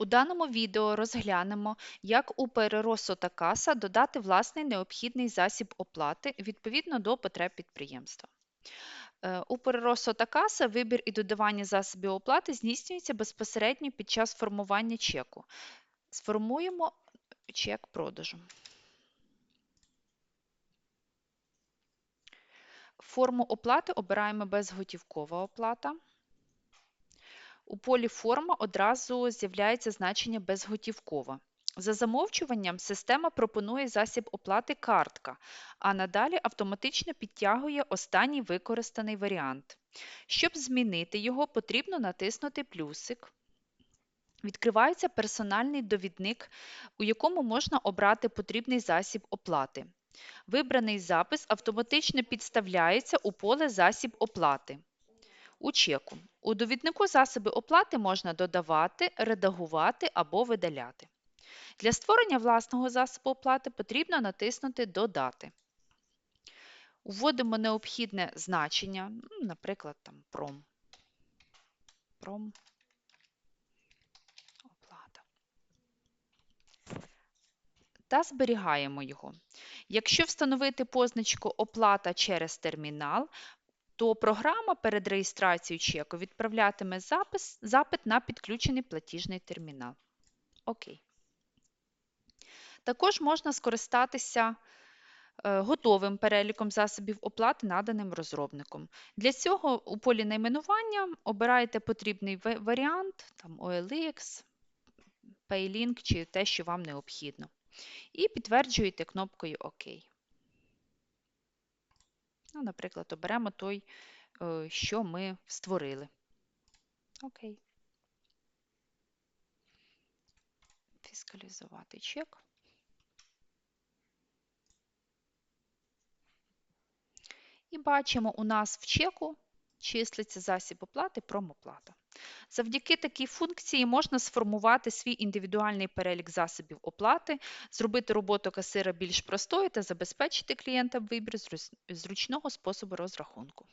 У даному відео розглянемо, як у переросу та каса додати власний необхідний засіб оплати відповідно до потреб підприємства. Е, У переросу та каса вибір і додавання засобів оплати здійснюється безпосередньо під час формування чеку. Сформуємо чек продажу. Форму оплати обираємо безготівкова оплата. У полі форма одразу з'являється значення безготівкова. За замовчуванням система пропонує засіб оплати картка, а надалі автоматично підтягує останній використаний варіант. Щоб змінити його, потрібно натиснути плюсик. Відкривається персональний довідник, у якому можна обрати потрібний засіб оплати. Вибраний запис автоматично підставляється у поле засіб оплати. У чеку. У довіднику засоби оплати можна додавати, редагувати або видаляти. Для створення власного засобу оплати потрібно натиснути Додати. Вводимо необхідне значення, ну, наприклад, там пром. Пром. Оплата. Та зберігаємо його. Якщо встановити позначку Оплата через термінал, то програма перед реєстрацією чеку відправлятиме запис, запит на підключений платіжний термінал. Окей. Також можна скористатися е, готовим переліком засобів оплати, наданим розробником. Для цього у полі найменування обираєте потрібний варіант, там OLX, PayLink чи те, що вам необхідно. І підтверджуєте кнопкою ОК. Ну, Наприклад, оберемо той, е, що ми створили. Окей. Фіскалізувати чек. І бачимо, у нас в чеку числиться засіб оплати промоплата. Завдяки такій функції можна сформувати свій індивідуальний перелік засобів оплати, зробити роботу касира більш простою та забезпечити клієнтам вибір зручного способу розрахунку.